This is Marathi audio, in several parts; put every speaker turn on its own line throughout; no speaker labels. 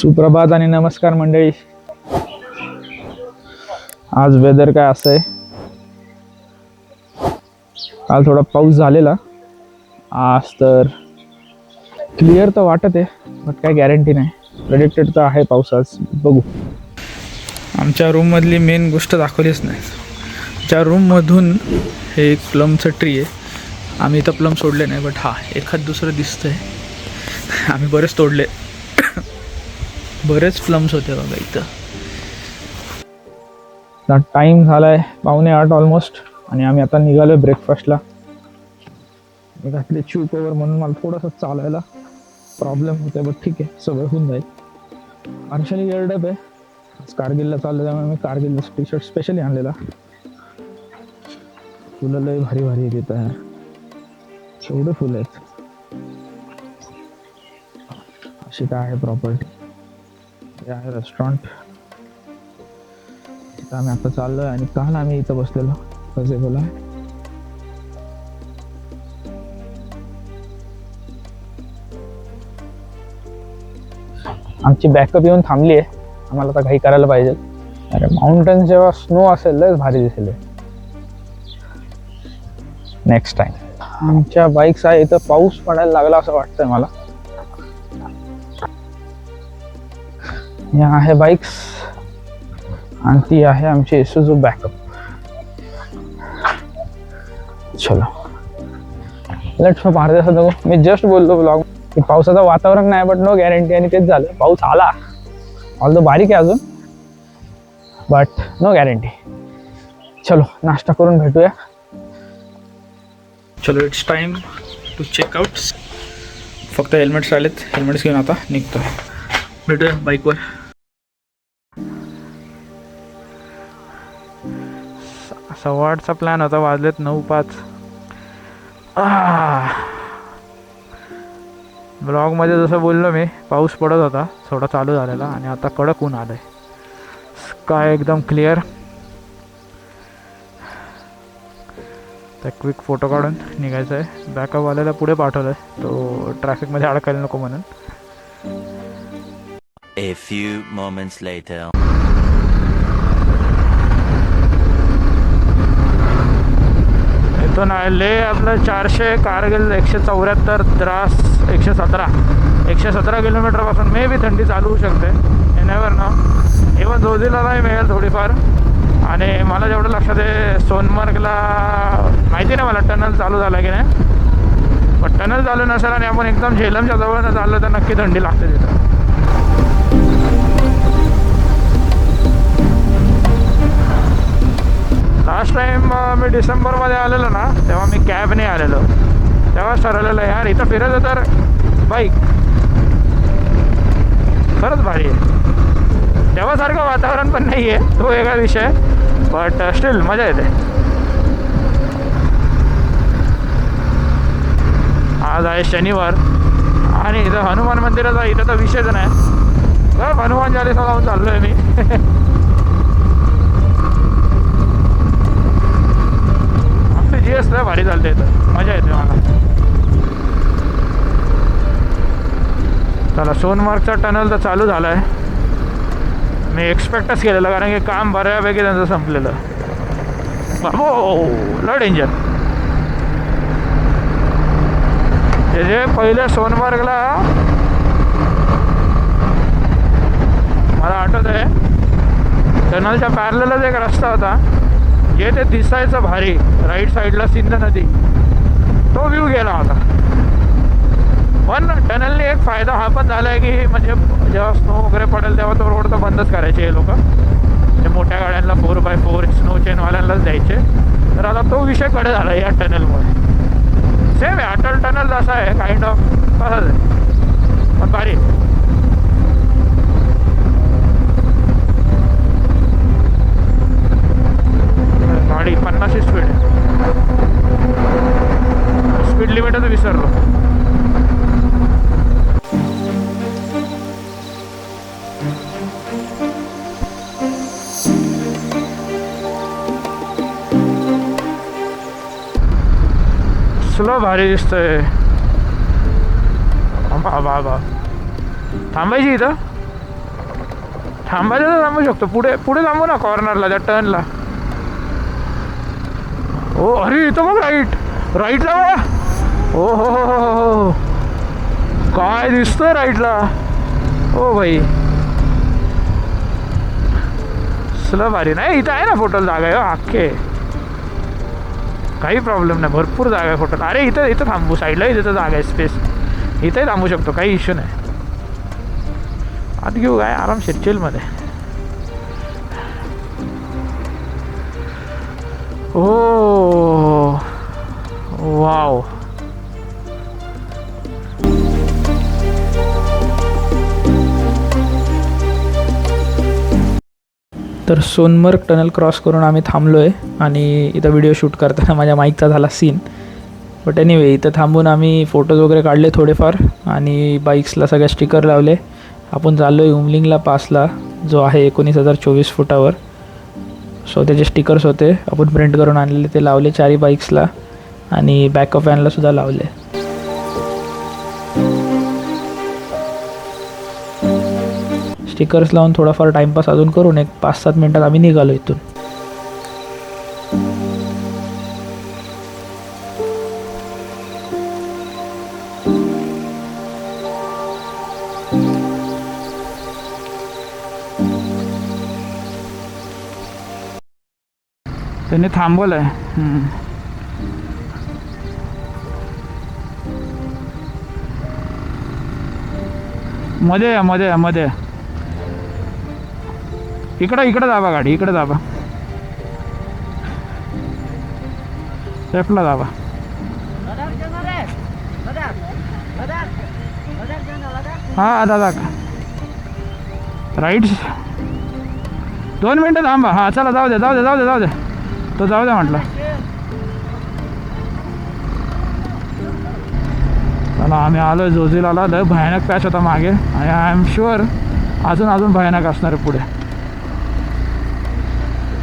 सुप्रभात आणि नमस्कार मंडळी. आज वेदर काय असं आहे काल थोडा पाऊस झालेला. आज तर क्लिअर तर वाटत आहे बट काय गॅरंटी नाही. प्रेडिक्टेड तर आहे पाऊस आज बघू. आमच्या रूममधली मेन गोष्ट दाखवलीच नाही. आमच्या रूममधून हे एक प्लमचं ट्री आहे आम्ही इथं प्लम सोडले नाही बट हा एखाद दुसरं दिसतंय. आम्ही बरेच तोडले. बरेच प्लम्स होते बघा इथं. टाईम झालाय पावणे आठ ऑलमोस्ट आणि आम्ही आता निघालोय ब्रेकफास्टला मी घातले च्यू कवर म्हणून मला थोडंसं चालायला प्रॉब्लेम होते बट ठीक आहे सगळं होऊन जाईल. अर्शनी डब आहे. कारगिलला चाललं त्यामुळे मी कारगिलला टी शर्ट स्पेशली आणलेला. फुलं लय भारी भारी आहेत तिथं यार. एवढे फुलं आहेत. अशी काय आहे प्रॉपर्टी हे आहे रेस्टॉरंट इथं आम्ही आता चाललोय आणि काल आम्ही इथं बसलेलो. कसे बोला? आमची बॅकअप येऊन थांबली आहे. आम्हाला आता काही करायला पाहिजे. अरे माउंटन जेव्हा स्नो असेल लयच भारी दिसेल नेक्स्ट टाइम आमच्या बाईक्स आहे इथं पाऊस पडायला लागला असं वाटतंय मला. या आहे बाईक्स आणि ती आहे आमची सुजू बॅकअप चलो. लेट्स अर्ध्या तासात बघू मी जस्ट बोललो ब्लॉग की पावसाचं वातावरण नाही बट नो गॅरंटी आणि तेच झालं. पाऊस आला. ऑल बारीक आहे अजून. बट नो गॅरंटी चलो नाश्ता करून भेटूया. चलो इट्स टाईम टू चेकआउट्स फक्त हेल्मेट्स राहिलेत हेल्मेट्स घेऊन आता निघतो भेटूया बाईकवर सव्वा आठचा प्लॅन होता वाजलेत नऊ पाच. ब्लॉगमध्ये जसं बोललो मी पाऊस पडत होता थोडा चालू झालेला आणि आता कडक ऊन आलं आहे स्काय एकदम क्लिअर त्या क्विक फोटो काढून निघायचं आहे बॅकअपवाल्याला पुढे पाठवलं आहे तो ट्रॅफिकमध्ये अडकायला नको म्हणून.
A few moments later.
तो नाही ले आपलं चारशे कारगिल एकशे चौऱ्याहत्तर द्रास एकशे सतरा. एकशे सतरा किलोमीटरपासून मे बी थंडी चालू होऊ शकते. हे नेवर ना इवन जोजीलाही मिळेल थोडीफार. आणि मला जेवढं लक्षात आहे सोनमार्गला माहिती नाही मला टनल चालू झाला की नाही. पण टनल चालू नसेल आणि आपण एकदम झेलमच्या जवळनं चाललं तर नक्की थंडी लागते तिथं. लास्ट टाइम मी डिसेंबरमध्ये आलेलो ना तेव्हा मी कॅबने आलेलो. तेव्हाच ठरवलेलं यार इथं फिरायचं तर बाईक खरंच भारी आहे. तेव्हासारखं वातावरण पण नाही आहे तो वेगळा विषय. बट स्टील मजा येते. आज आहे शनिवार आणि इथं हनुमान मंदिराचा इथं तर विषयच नाही. हनुमान चालीसा लावून चाललो आहे मी. आमची लय भारी चालते येतं मजा येते मला. चला सोनमार्गचा टनल तर चालू झाला आहे मी एक्सपेक्टच केलेलं कारण की काम बऱ्यापैकी त्यांचं संपलेलं. हो लड डेंजर हे जे पहिले सोनमार्गला मला आठवत आहे टनलच्या पॅरलेलाच एक रस्ता होता. जे ते दिसायचं भारी. राईट साईडला सिंध नदी. तो व्ह्यू गेला होता पण टनलने एक फायदा हा पण झाला आहे की म्हणजे जेव्हा स्नो वगैरे पडेल तेव्हा तो रोड तर बंदच करायचे हे लोक. म्हणजे मोठ्या गाड्यांना फोर बाय फोर स्नो चेनवाल्यांनाच द्यायचे. तर आता तो विषयकडे झाला या टनलमुळे सेम आहे अटल टनल जसा आहे काइंड ऑफ तसाच आहे. पण भारी आहे. गाडी पन्नासची स्पीड आहे. स्पीड लिमिटच विसरलो. स्लो भारी दिसतंय. बा बा थांबायची इथं? थांबायचं तर थांबू शकतो. पुढे पुढे थांबू ना कॉर्नरला त्या टर्नला हो अरे इथं बघ राईट राईटला बघा. हो, हो हो हो हो काय दिसतंय राईटला हो भाई सला भारी नाही इथं आहे ना फोटोला जागा आहे हो, अख्खे. काही प्रॉब्लेम नाही भरपूर जागा आहे फोटोला अरे इथं इथं थांबू साईडला इथं जागा आहे स्पेस इथंही थांबू शकतो काही इश्यू नाही. आत घेऊ काय आरामशीर चिलमध्ये ओ वाव. तर सोनमर्ग टनल क्रॉस करून आम्ही थांबलो आहे आणि इथं व्हिडिओ शूट करताना माझ्या माईकचा झाला सीन बट एनिवे इथं थांबून आम्ही फोटोज वगैरे काढले थोडेफार आणि बाईक्सला सगळ्या स्टिकर लावले. आपण चाललो आहे उमलिंगला पासला जो आहे एकोणीस हजार चोवीस फुटावर. सो त्याचे स्टिकर्स होते. आपण प्रिंट करून आणलेले ते लावले चारी बाईक्सला आणि बॅकअप व्हॅनला सुद्धा लावले. स्टिकर्स लावून थोडाफार टाईमपास अजून करून एक पाच सात मिनटात आम्ही निघालो इथून. त्यांनी थांबवलंय. हम्म. मध्ये या मध्ये या मध्ये. इकडं इकडं दाबा गाडी इकडं दाबा. लेफ्टला दाबा. हा दादा. राईट दोन मिनटं थांबा. हा चला जाऊ दे जाऊ दे जाऊ दे जाऊ दे. तो जाऊ द्या म्हटलं. चला आम्ही आलो जोझिलाला लय भयानक पॅच होता मागे. आणि आय एम शुअर अजून अजून भयानक असणार आहे पुढे.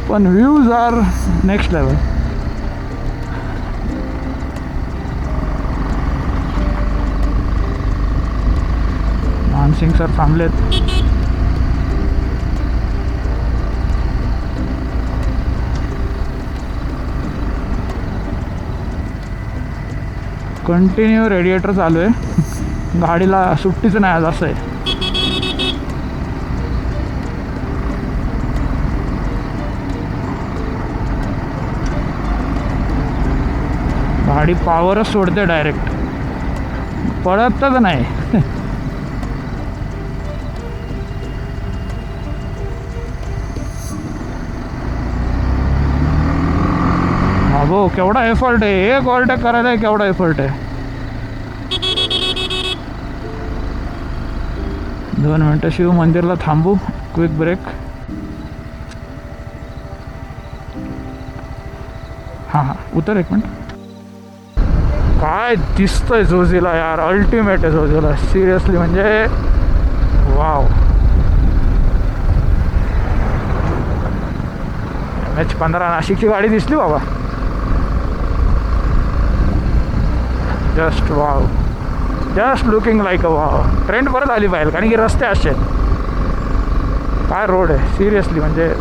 पण views are next level. Mansingh sir थांबलेत. Continue radiator चालू आहे. गाडीला सुट्टीचं नाही आज असं आहे. गाडी पॉवरच सोडते डायरेक्ट पळतच नाही. अगो केवढा एफर्ट आहे. एक ओव्हरटेक करायला केवढा एफर्ट आहे. दोन मिनटं शिव मंदिरला थांबू. क्विक ब्रेक हां हां. उतर एक मिनिट. काय दिसतंय झोझीला यार. अल्टिमेट आहे झोझीला. सिरियसली म्हणजे वाव एच पंधरा नाशिकची गाडी दिसली बाबा. Just wow just looking like a wow trend परत आली पाहिजे कारण की रस्ते असे आहेत. काय रोड आहे? सिरियसली म्हणजे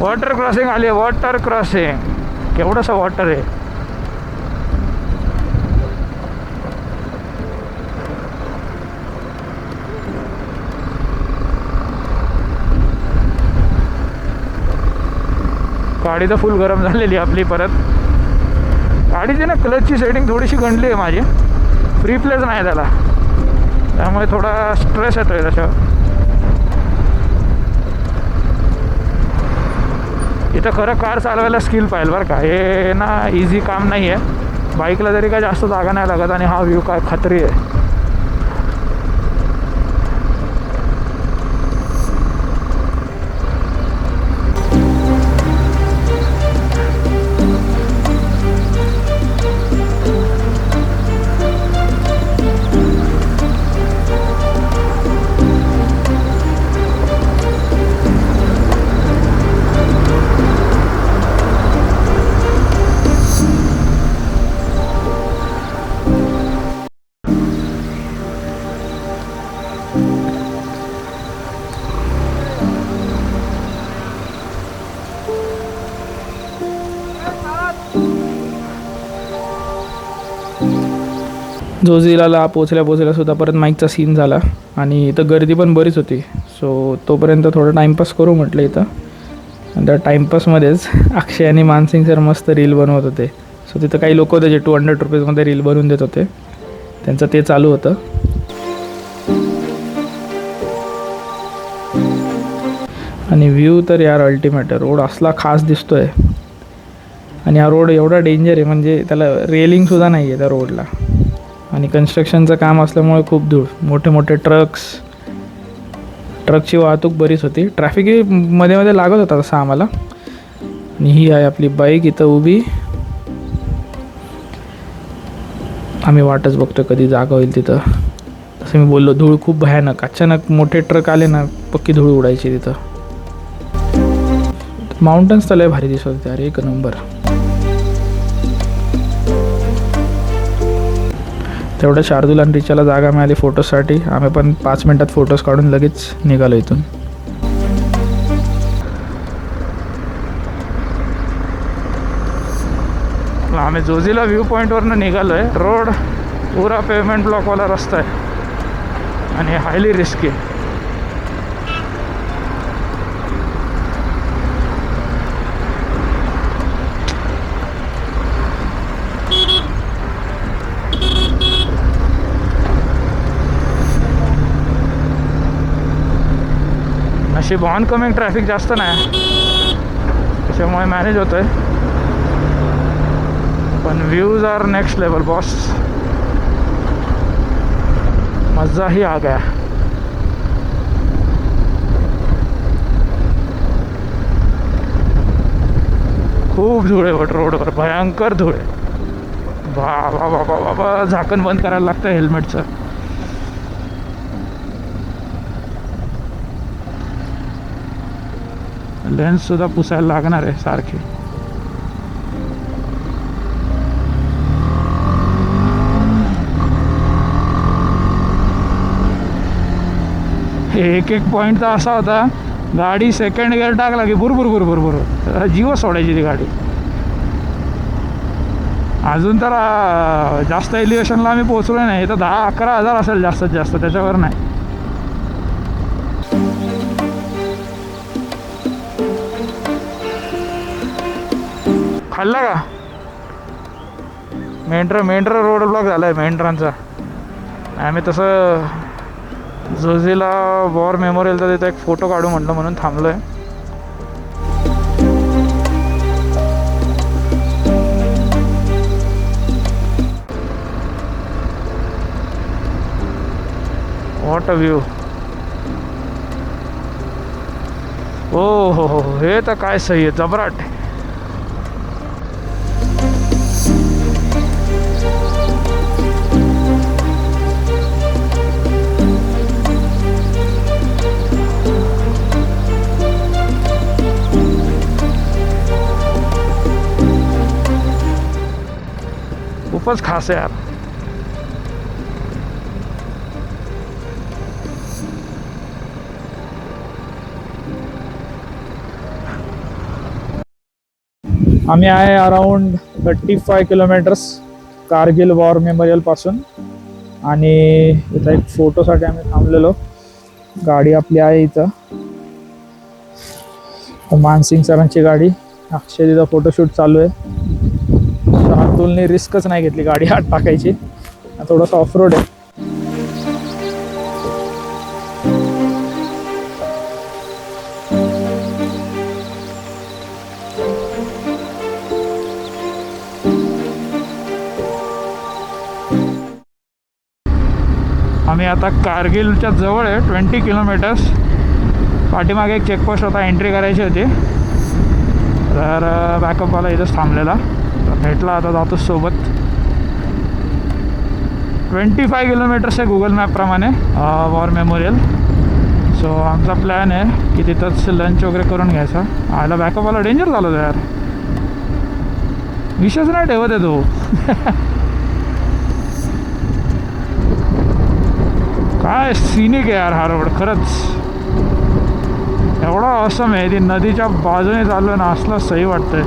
वॉटर क्रॉसिंग आली वॉटर क्रॉसिंग केवढंसं वॉटर आहे. गाडी तर फुल गरम झालेली आहे आपली परत. गाडीची ना क्लचची सेटिंग थोडीशी गंडली आहे माझी. फ्री प्लेच नाही त्याला त्यामुळे थोडा स्ट्रेस येतो आहे त्याच्यावर इथं खरं कार चालवायला स्किल पाहिजे बरं का. हे ना इझी काम नाही आहे बाईकला तरी काय जास्त जागा नाही लागत आणि हा व्ह्यू काय खत्री आहे. जोझिलाला पोचल्या पोचल्या सुद्धा परत माईकचा सीन झाला. आणि इथं गर्दी पण बरीच होती. सो तोपर्यंत थोडं टाईमपास करू म्हटलं इथं. आणि त्या टाईमपासमध्येच अक्षय आणि मानसिंग सर मस्त रील बनवत होते. सो तिथं काही लोक होते जे टू हंड्रेड रुपीजमध्ये रील बनवून देत होते. त्यांचं ते चालू होतं. आणि व्ह्यू तर यार अल्टिमेट रोड असला खास दिसतोय. आणि हा रोड एवढा डेंजर आहे. म्हणजे त्याला रेलिंगसुद्धा नाही आहे त्या रोडला आणि कन्स्ट्रक्शनचं काम असल्यामुळे खूप धूळ मोठे मोठे ट्रक्स ट्रकची वाहतूक बरीच होती. ट्रॅफिकही मध्ये मध्ये लागत होता तसं आम्हाला. आणि ही आहे आपली बाईक इथं उभी. आम्ही वाटच बघतो कधी जागा होईल तिथं. तसं मी बोललो धूळ खूप भयानक. अचानक मोठे ट्रक आले ना पक्की धूळ उडायची तिथं. माउंटन्स तर लय भारी दिसत होते अरे एक नंबर तेवढं शार्दूल आणि रिचाला जागा मिळाली फोटोसाठी आम्ही पण पाच मिनटात फोटोज काढून लगेच निघालो इथून. आम्ही जोजीला व्ह्यू पॉईंटवरनं निघालो आहे रोड पुरा पेमेंट ब्लॉकवाला रस्ता आहे. आणि हायली रिस्की अशी बॉन कमिंग ट्रॅफिक जास्त नाही. त्याच्यामुळे मॅनेज होतं आहे पण views are next level boss मजा ही आ गया. खूप धुळे वट रोडवर भयंकर धुळे. आहे बा बा बा बाबा झाकण बंद करायला लागतं हेल्मेटचं लेन्ससुद्धा पुसायला लागणार आहे सारखी. एक एक पॉईंट तर असा होता गाडी सेकंड गिअर टाकला की बुरबुर बुरबुर बुरबुर जीव सोडायची ती गाडी. अजून तर जास्त एलिव्हेशनला आम्ही पोहोचलो नाही. तर दहा अकरा हजार असेल जास्तीत जास्त त्याच्यावर नाही. खाल्ला का? मेंढर मेंढर रोड ब्लॉक झाला आहे मेंढरांचा. आम्ही तसं जोझीला वॉर मेमोरियलचा तिथं एक फोटो काढू म्हटलं म्हणून थांबलो आहे वॉट अ व्ह्यू ओ हो हो हो हे तर काय सही आहे. जबराट. खूपच खास आहे यार. आम्ही आहे around thirty five kilometres Kargil war मेमोरियलपासून आणि इथं एक फोटोसाठी आम्ही थांबलेलो. गाडी आपली आहे इथं. मानसिंग सरांची गाडी. अक्षय तिथं फोटोशूट चालू आहे. शार्दूलने रिस्कच नाही घेतली गाडी आत टाकायची. थोडंसं ऑफ रोड आहे. आम्ही आता कारगिलच्या जवळ आहे ट्वेंटी किलोमीटर्स पाठीमागे एक चेकपोस्ट होता एंट्री करायची होती. तर बॅकअपवाला इथंच थांबलेला. भेटला आता जातो सोबत. ट्वेंटी फाय किलोमीटर्स आहे गुगल मॅपप्रमाणे वॉर मेमोरियल सो आमचा प्लॅन आहे की तिथंच लंच वगैरे करून घ्यायचा. आयला बॅकअपवाला डेंजर झालं होतं यार. विषयच नाही ठेवत आहे तो. काय सिनिक आहे यार हा रोड खरंच. एवढा असम आहे. ती नदीच्या बाजूने चाललो ना असलं सही वाटतंय.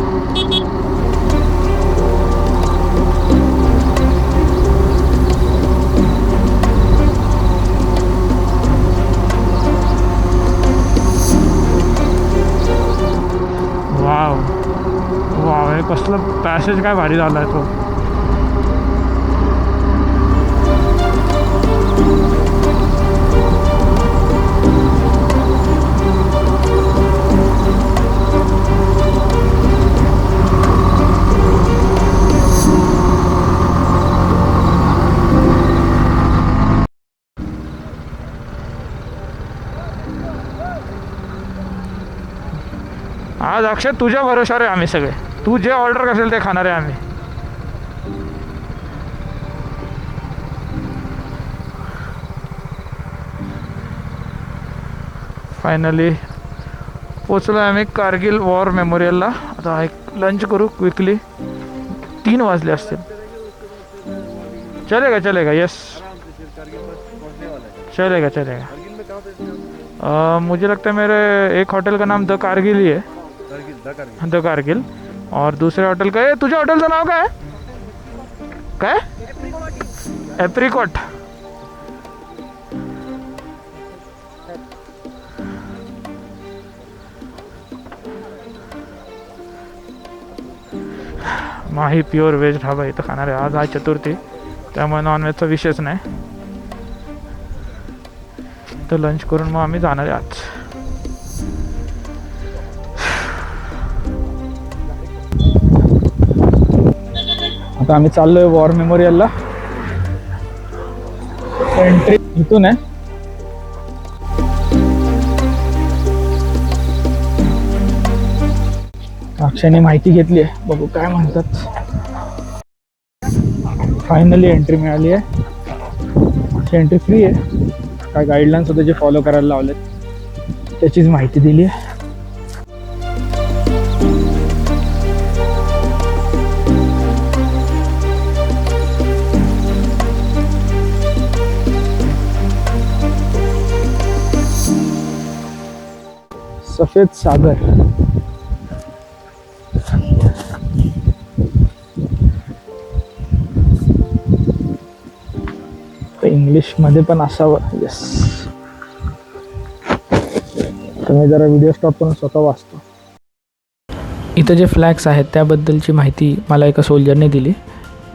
पॅसेज काय भारी झाला आहे तो. आज अक्षय तुझ्या भरोशावर आहे आम्ही सगळे. तू जे ऑर्डर करेल ते खाणार आहे आम्ही. फायनली पोचलो आहे आम्ही कारगिल वॉर मेमोरियलला. आता एक लंच करू क्विकली तीन वाजले असतील. चलेगा चलेगा यस चलेगा चलेगा. मुझे लगता है मेरे एक होटल का नाम द कारगिल ही है. द कारगिल और दूसरे होटल का ये तुझ्या हॉटेलचं नाव काय काय apricot. Mahi pure veg dhaba इथं खाणार आहे आज आहे चतुर्थी त्यामुळे नॉनव्हेजचा विषयच नाही। तर लंच करून मग आम्ही जाणार आहे आज। आता आम्ही चाललोय वॉर मेमोरियलला. एंट्री इथून आहे. अक्षयने माहिती घेतली आहे. बघू काय म्हणतात. फायनली एंट्री मिळाली आहे. एंट्री फ्री आहे. काय गाईडलाईन्स होते जे फॉलो करायला लावलेत. त्याचीच माहिती दिली आहे. सफेद सागर. इंग्लिशमध्ये पण असावं. येस तर मी जरा व्हिडिओ स्टॉप करून स्वतः वाचतो. इथं जे फ्लॅग्स आहेत त्याबद्दलची माहिती मला एका सोल्जरने दिली.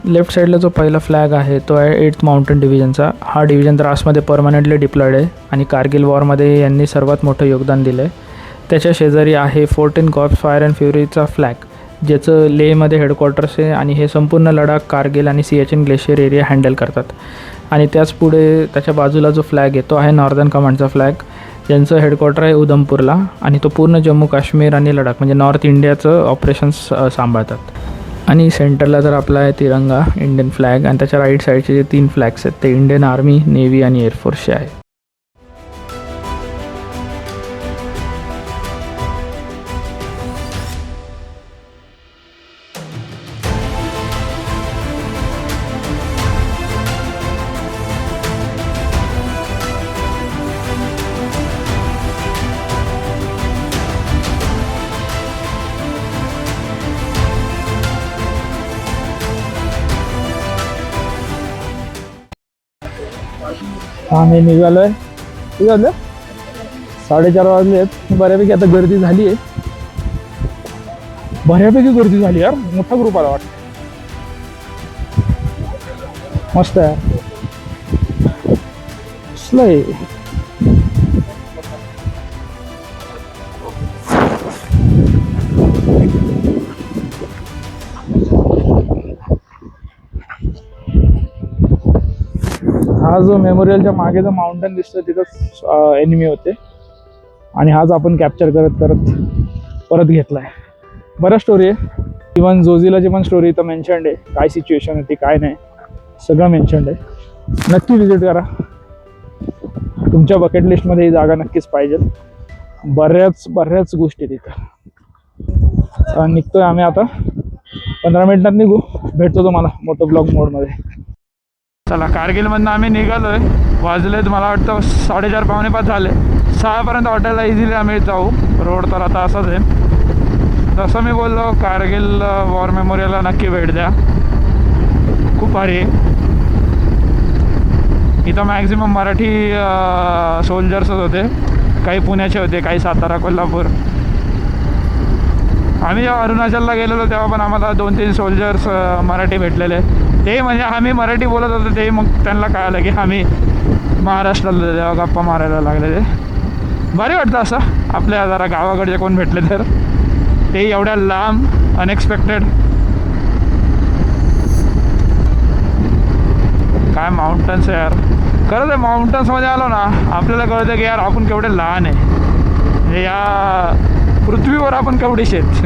लेफ्ट साईडला जो पहिला फ्लॅग आहे तो आहे एट्थ माउंटन डिव्हिजनचा हा डिव्हिजन द्रासमध्ये परमनंटली डिप्लॉयड आहे आणि कारगिल वॉरमध्ये यांनी सर्वात मोठं योगदान दिलं आहे त्याच्या शेजारी आहे फोर्टीन कॉप्स फायर अँड फ्युरीचा फ्लॅग ज्याचं लेहमध्ये हेडक्वार्टर्स आहे आणि हे संपूर्ण लडाख कारगिल आणि सियाचिन ग्लेशियर एरिया हँडल करतात. आणि त्याच पुढे त्याच्या बाजूला जो फ्लॅग आहे तो आहे नॉर्दर्न कमांडचा फ्लॅग ज्यांचं हेडक्वार्टर आहे उधमपूरला आणि तो पूर्ण जम्मू काश्मीर आणि लडाख म्हणजे नॉर्थ इंडियाचं ऑपरेशन्स सांभाळतात. आणि सेंटरला जर आपला आहे तिरंगा इंडियन फ्लॅग आणि त्याच्या राईट साईडचे जे तीन फ्लॅग्स आहेत ते इंडियन आर्मी नेव्ही आणि एअरफोर्सचे आहे आम्ही निघालोय. किती साडेचार वाजले आहेत. बऱ्यापैकी आता गर्दी झाली आहे. बऱ्यापैकी गर्दी झाली यार. मोठा ग्रुप आला वाटत. मस्त आहे? हा जो मेमोरियलच्या मागे जो माउंटन दिसतो तिथंच एनिमी होते. आणि हाच आपण कॅप्चर करत करत परत घेतलाय. बऱ्याच स्टोरी आहे. इवन जोझीलाची पण स्टोरी इथं मेन्शन्ड आहे काय सिच्युएशन होती काय नाही सगळं मेन्शन्ड आहे. नक्की व्हिजिट करा. तुमच्या बकेट लिस्टमध्ये ही जागा नक्कीच पाहिजे. बऱ्याच बऱ्याच गोष्टी तिथं. निघतोय आम्ही आता. पंधरा मिनिटात निघू. भेटतो तुम्हाला मोटो ब्लॉग मोडमध्ये चला कारगिलमधनं आम्ही निघालोय. वाजलेत मला वाटतं साडेचार पावणे पाच झाले. सहापर्यंत हॉटेलला इझिली आम्ही जाऊ. रोड तर आता असाच आहे. तसं मी बोललो कारगिल वॉर मेमोरियलला नक्की भेट द्या. खूप भारी आहे. इथं मॅक्झिमम मराठी सोल्जर्सच होते. काही पुण्याचे होते काही सातारा कोल्हापूर. आम्ही जेव्हा अरुणाचलला गेलेलो तेव्हा पण आम्हाला दोन तीन सोल्जर्स मराठी भेटलेले. ते म्हणजे आम्ही मराठी बोलत होतो ते मग त्यांना कळालं की आम्ही महाराष्ट्राला तेव्हा गप्पा मारायला लागले ते भारी वाटतं असं आपल्या जरा गावाकडचे कोण भेटले तर. ते एवढ्या लांब अनएक्सपेक्टेड काय माउंटन्स आहे यार. खरं आहे माउंटन्समध्ये आलो ना आपल्याला कळतं की यार आपण केवढे लहान आहे. म्हणजे या पृथ्वीवर आपण केवढे शेत.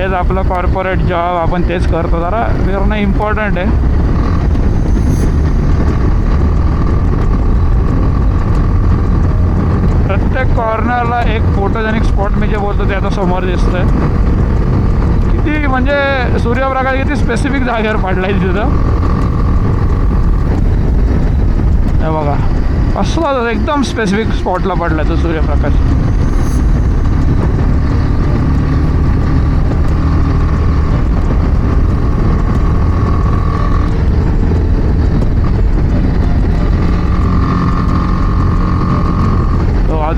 तेच आपलं कॉर्पोरेट जॉब आपण तेच करतो. जरा फिरणं इम्पॉर्टंट आहे. प्रत्येक कॉर्नरला एक फोटोजेनिक स्पॉट मी जे बोलतो ते आता समोर दिसतंय. किती म्हणजे सूर्यप्रकाश किती स्पेसिफिक जागेवर पडलाय तिथं. हे बघा. असला एकदम स्पेसिफिक स्पॉटला पडलाय तो सूर्यप्रकाश.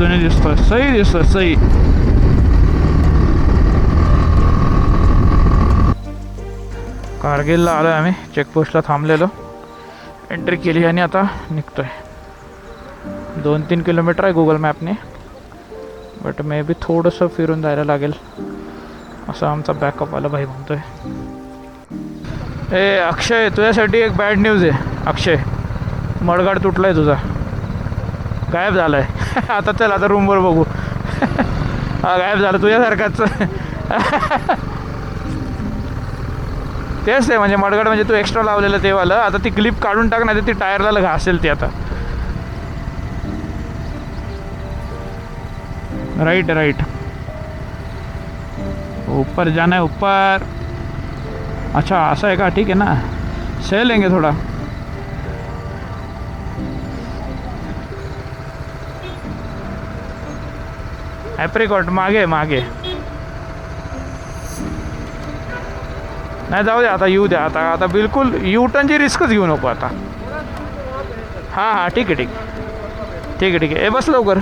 तो दिसतोय. सही दिसतोय सही कारगिलला आलो आहे आम्ही चेकपोस्टला थांबलेलो. एंट्री केली आणि आता निघतोय. दोन तीन किलोमीटर आहे गुगल मॅपने बट मे बी थोडंसं फिरून जायला लागेल. असं आमचा बॅकअपवाला भाई म्हणतोय. ए अक्षय तुझ्यासाठी एक बॅड न्यूज आहे. अक्षय मडगाड तुटला आहे तुझा. गायब झाला आहे आता चल आता रूमवर बघू. गायब झालं तुझ्यासारखाच तेच आहे म्हणजे मडगड म्हणजे तू एक्स्ट्रा लावलेलं ते वालं. आता ती क्लिप काढून टाक नाही तर ती टायरला घासेल ती आता. राईट राईट ऊपर जाना है ऊपर. अच्छा असं आहे का? ठीक आहे ना. सह लेंगे थोड़ा. ॲप्रिकॉट मागे मागे. नाही जाऊ द्या आता येऊ द्या आता आता बिलकुल यू टर्नची रिस्कच घेऊ नको आता. हां हां ठीक आहे ठीक. आहे ठीक आहे ठीक आहे. ए बस लवकर.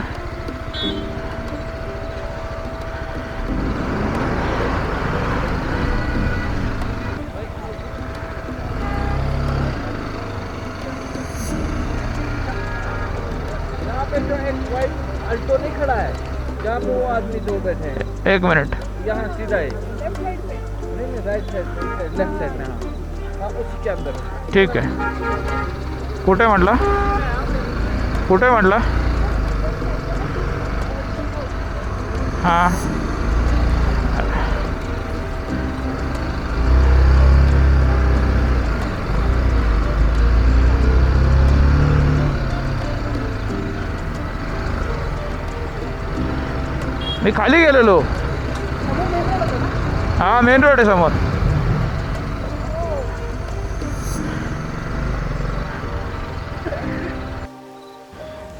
एक
मिनिट.
यहाँ सीधा है नहीं नहीं राइट साइड लेफ्ट साइड में हाँ हाँ उसी के अंदर
ठीक आहे. कुठे म्हटला? कुठे म्हटला? हां. मी खाली गेलेलो. हां मेन रोड आहे समोर.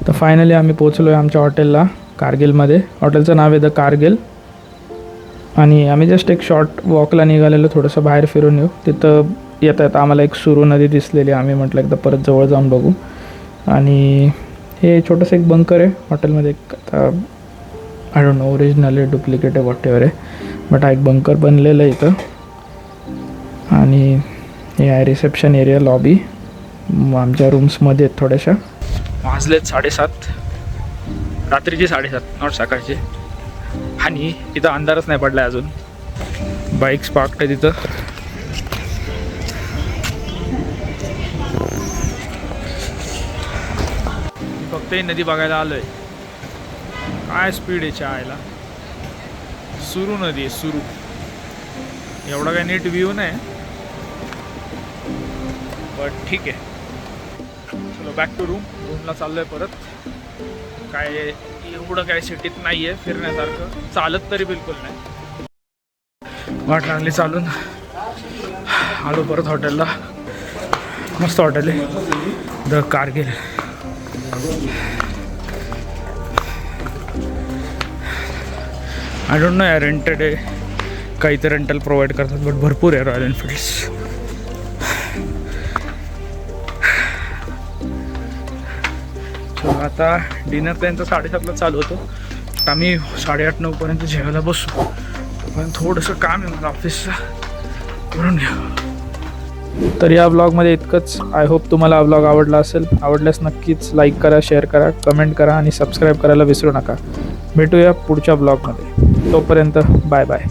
तर फायनली आम्ही पोचलो आहे आमच्या हॉटेलला कारगिलमध्ये. हॉटेलचं नाव आहे द कारगिल आणि आम्ही जस्ट एक शॉर्ट वॉकला निघालेलो थोडंसं बाहेर फिरून येऊ. तिथं येता येता आम्हाला एक सुरू नदी दिसलेली आम्ही म्हटलं एकदा परत जवळ जाऊन बघू. आणि हे छोटंसं एक बंकर आहे. हॉटेलमध्ये एक आता आय डोंट नो ओरिजिनल आहे डुप्लिकेट आहे वॉट एवर आहे. बट हा एक बंकर बनलेलं आहे इथं. आणि हे आहे रिसेप्शन एरिया लॉबी आमच्या रूम्समध्ये आहेत थोड्याशा. वाजलेत साडेसात. रात्रीचे साडेसात नॉट सकाळचे. आणि तिथं अंधारच नाही पडला अजून. बाईक्स पार्क आहे तिथं फक्त ही नदी बघायला आलोय. काय स्पीड आहे चहायला? सुरू नदी आहे सुरू. एवढा काय नीट व्ह्यू नाही. बट ठीक आहे. चलो बॅक टू रूम रूमला चाललोय परत. काय एवढं काय सिटीत नाही आहे फिरण्यासारखं. चालत तरी बिलकुल नाही. वाट लागली चालून आलो परत हॉटेलला. मस्त हॉटेल आहे. The Kargil I don't know या रेंटेड आहे. काही तर रेंटल प्रोव्हाइड करतात बट भरपूर आहे रॉयल एनफिल्ड्स
आता डिनर त्यांचा साडेसातला चालू होतो. आम्ही साडेआठ नऊपर्यंत जेवायला बसू. पण थोडंसं काम आहे मला ऑफिसचं करून घ्या. तर या ब्लॉगमध्ये इतकंच. आय होप तुम्हाला हा ब्लॉग आवडला असेल. आवडल्यास नक्कीच लाईक करा शेअर करा कमेंट करा आणि सबस्क्राईब करायला विसरू नका. भेटूया पुढच्या ब्लॉगमध्ये तोपर्यंत बाय बाय